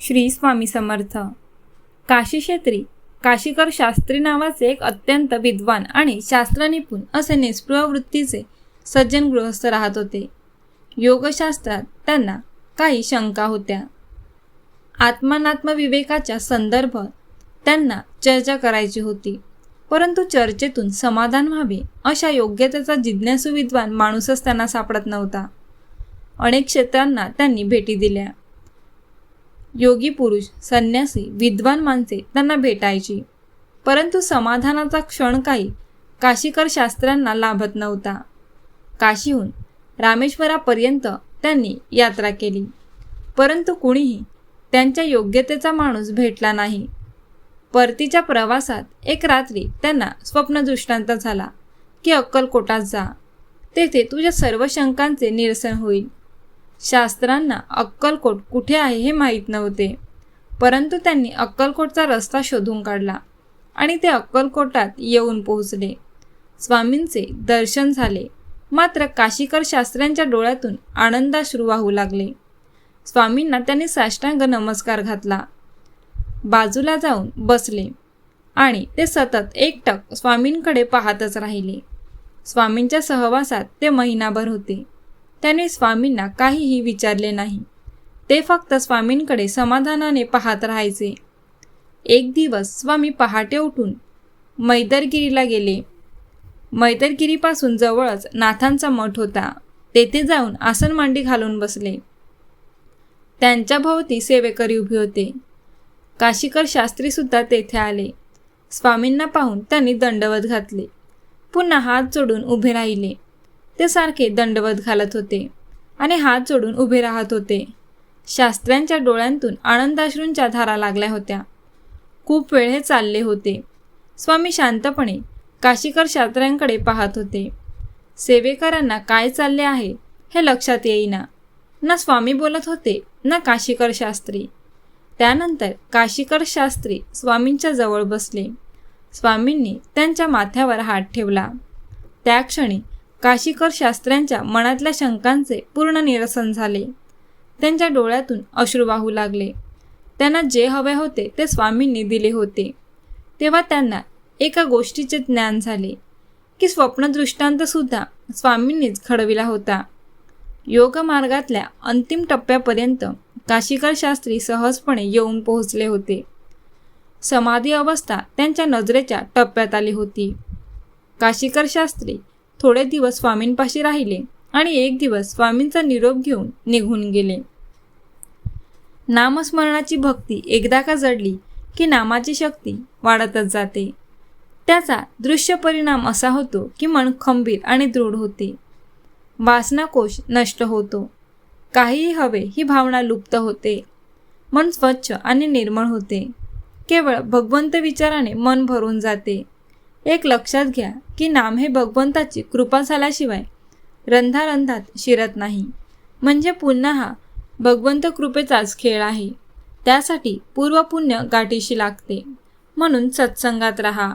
श्री स्वामी समर्थ. काशी क्षेत्री काशीकर शास्त्री नावाचे एक अत्यंत विद्वान आणि शास्त्रनिपुण असे निष्पृह वृत्तीचे सज्जन गृहस्थ राहत होते. योगशास्त्रात त्यांना काही शंका होत्या. आत्मानात्मविवेकाच्या संदर्भात त्यांना चर्चा करायची होती. परंतु चर्चेतून समाधान व्हावे अशा योग्यतेचा जिज्ञासू विद्वान माणूसच त्यांना सापडत नव्हता. अनेक क्षेत्रांना त्यांनी भेटी दिल्या. योगी पुरुष संन्यासी विद्वान माणसे त्यांना भेटायची. परंतु समाधानाचा क्षण काही काशीकर शास्त्रांना लाभत नव्हता. काशीहून रामेश्वरापर्यंत त्यांनी यात्रा केली. परंतु कुणीही त्यांच्या योग्यतेचा माणूस भेटला नाही. परतीच्या प्रवासात एक रात्री त्यांना स्वप्नदृष्टांत झाला की अक्कलकोटात जा. तेथे तुझ्या सर्व शंकांचे निरसन होईल. शास्त्रांना अक्कलकोट कुठे आहे हे माहीत नव्हते. परंतु त्यांनी अक्कलकोटचा रस्ता शोधून काढला आणि ते अक्कलकोटात येऊन पोहोचले. स्वामींचे दर्शन झाले. मात्र काशीकर शास्त्र्यांच्या डोळ्यातून आनंदाश्रू वाहू लागले. स्वामींना त्यांनी साष्टांग नमस्कार घातला. बाजूला जाऊन बसले आणि ते सतत एकटक स्वामींकडे पाहतच राहिले. स्वामींच्या सहवासात ते महिनाभर होते. त्याने स्वामींना काहीही विचारले नाही. ते फक्त स्वामींकडे समाधानाने पाहत राहायचे. एक दिवस स्वामी पहाटे उठून मैदरगिरीला गेले. मैदरगिरीपासून जवळच नाथांचा मठ होता. तेथे जाऊन आसन मांडी घालून बसले. त्यांच्या भोवती सेवेकरी उभे होते. काशीकर शास्त्रीसुद्धा तेथे आले. स्वामींना पाहून त्यांनी दंडवत घातले. पुन्हा हात जोडून उभे राहिले. ते सारखे दंडवत घालत होते आणि हात जोडून उभे राहत होते. शास्त्र्यांच्या डोळ्यांतून आनंदाश्रूंच्या धारा लागल्या होत्या. खूप वेळ हे चालले होते. स्वामी शांतपणे काशीकर शास्त्र्यांकडे पाहत होते. सेवेकरांना काय चालले आहे हे लक्षात येईना. ना स्वामी बोलत होते ना काशीकर शास्त्री. त्यानंतर काशीकर शास्त्री स्वामींच्या जवळ बसले. स्वामींनी त्यांच्या माथ्यावर हात ठेवला. त्या क्षणी काशीकर शास्त्र्यांच्या मनातल्या शंकांचे पूर्ण निरसन झाले. त्यांच्या डोळ्यातून अश्रू वाहू लागले. त्यांना जे हवे होते ते स्वामींनी दिले होते. तेव्हा त्यांना एका गोष्टीचे ज्ञान झाले की स्वप्नदृष्टांतसुद्धा स्वामींनीच घडविला होता. योगमार्गातल्या अंतिम टप्प्यापर्यंत काशीकर शास्त्री सहजपणे येऊन पोहोचले होते. समाधी अवस्था त्यांच्या नजरेच्या टप्प्यात आली होती. काशीकर शास्त्री थोडे दिवस स्वामींपाशी राहिले आणि एक दिवस स्वामींचा निरोप घेऊन निघून गेले. नामस्मरणाची भक्ती एकदा का जडली की नामाची शक्ती वाढतच जाते. त्याचा दृश्य परिणाम असा होतो की मन खंबीर आणि दृढ होते. वासनाकोश नष्ट होतो. काहीही हवे ही भावना लुप्त होते. मन स्वच्छ आणि निर्मळ होते. केवळ भगवंत विचाराने मन भरून जाते. एक लक्षात घ्या की नाम हे भगवंताची कृपा झाल्याशिवाय रंधारंधात शिरत नाही. म्हणजे पुन्हा हा भगवंत कृपेचाच खेळ आहे. त्यासाठी पूर्वपुण्य गाठीशी लागते. म्हणून सत्संगात राहा.